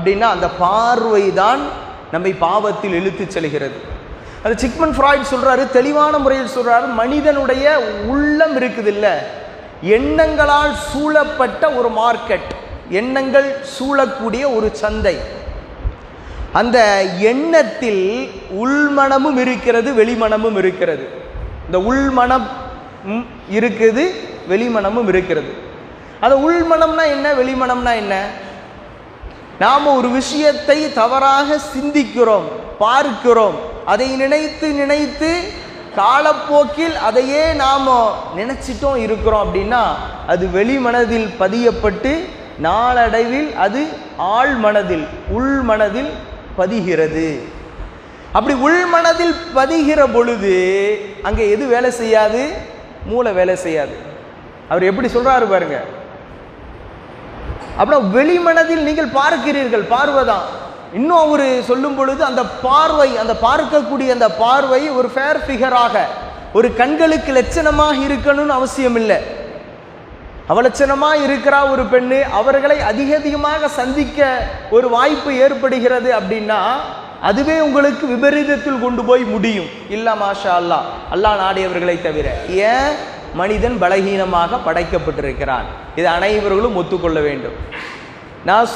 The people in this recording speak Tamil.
அப்படின்னா அந்த பார்வை தான் நம்மை பாவத்தில் இழுத்து செல்கிறது. அது சிக்மன் ஃப்ராய்ட் சொல்கிறாரு தெளிவான முறையில் சொல்கிறாரு மனிதனுடைய உள்ளம் இருக்குது இல்லை எண்ணங்களால் சூழப்பட்ட ஒரு மார்க்கெட் எண்ணங்கள் சூழக்கூடிய ஒரு சந்தை. அந்த எண்ணத்தில் உள்மனமும் இருக்கிறது வெளிமனமும் இருக்கிறது. இந்த உள்மனம் இருக்குது வெளிமனமும் இருக்கிறது. அந்த உள்மனம்னா என்ன வெளிமனம்னா என்ன? நாம் ஒரு விஷயத்தை தவறாக சிந்திக்கிறோம் பார்க்கிறோம். அதை நினைத்து நினைத்து காலப்போக்கில் அதையே நாம் நினச்சிட்டோம் இருக்கிறோம் அப்படின்னா அது வெளிமனதில் பதியப்பட்டு நாளடைவில் அது ஆள் மனதில் உள் மனதில் பதிகிறது. அப்படி உள் மனதில் பதிகிற பொழுது அங்கே எது வேலை செய்யாது? மூளை வேலை செய்யாது. அவர் எப்படி சொல்கிறாரு பாருங்கள் அப்புறம் வெளிமனதில் நீங்கள் பார்க்கிறீர்கள் பார்வைதான் இன்னும் அவர் சொல்லும் பொழுது அந்த பார்வை அந்த பார்க்கக்கூடிய அந்த பார்வை ஒரு ஃபேர் ஃபிகராக ஒரு கண்களுக்கு லட்சணமாக இருக்கணும்னு அவசியம் இல்லை. அவலட்சணமாக இருக்கிறா ஒரு பெண்ணு அவர்களை அதிக அதிகமாக சந்திக்க ஒரு வாய்ப்பு ஏற்படுகிறது அப்படின்னா அதுவே உங்களுக்கு விபரீதத்தில் கொண்டு போய் முடியும். இல்லை மாஷா அல்லா அல்லாஹ் நாடியவர்களை தவிர. ஏன்? மனிதன் பலகீனமாக படைக்கப்பட்டிருக்கிறான். இது அனைவர்களும் ஒத்துக்கொள்ள வேண்டும். நான்